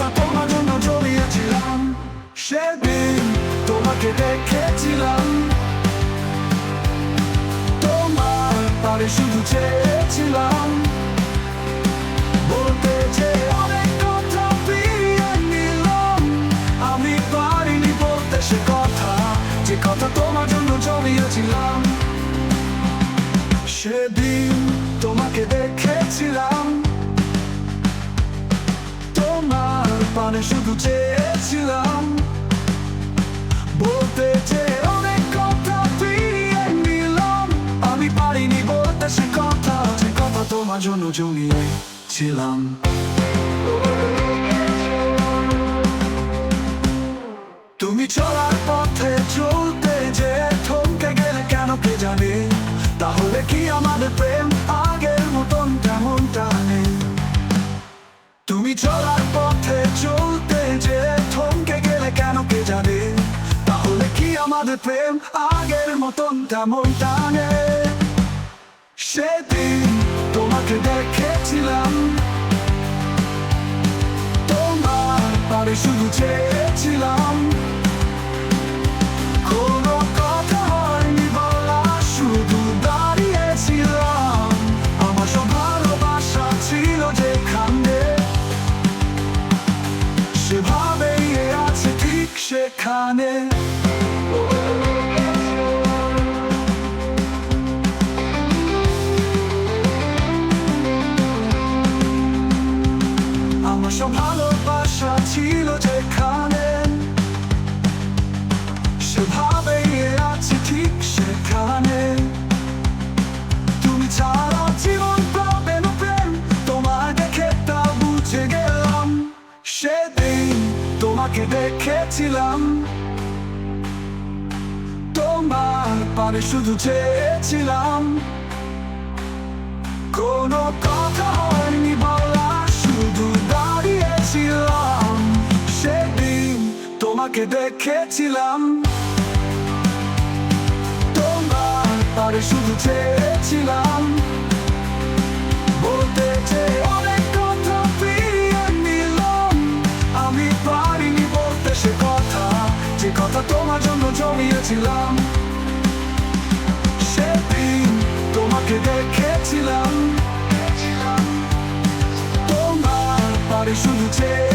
তোমার বলতে যে অনেক নিলাম। আমি পারিনি বলতে সে যে কথা তোমার জন্য জড়িয়েছিলাম সেদিন তোমাকে দেখেছিলাম। পানে শুধু চেয়েছিলাম। বলতে তুমি চলার পথে চলতে যে থমকে গেলে কেন কে জানে? তাহলে কি আমাদের প্রেম আগের মতন তেমন টানে তুমি চলার আমাদের প্রেম আগের মতন তেমন টানে। সেদিন তোমাকে দেখেছিলাম। তোমার পারে শুধু চেয়েছিলাম। সেভাবেই আছে ঠিক সেখানে। এ ঠিক সেখানে। তুমি ছাড়া বুঝে গেলাম। সেদিন তোমাকে দেখেছিলাম। তোমার পারে শুধু চেয়েছিলাম। কোনো কথা তোমাকে দেখেছিলাম। তোমার পারে শুধু চেয়েছিলাম। বলতে যে অনেক কথা ফিরিয়ে নিলাম। আমি পারিনি বলতে সে কথা, যে কথা তোমার জন্য জমিয়েছিলাম। সেদিন তোমাকে দেখেছিলাম। তোমার পারে শুধু চেয়ে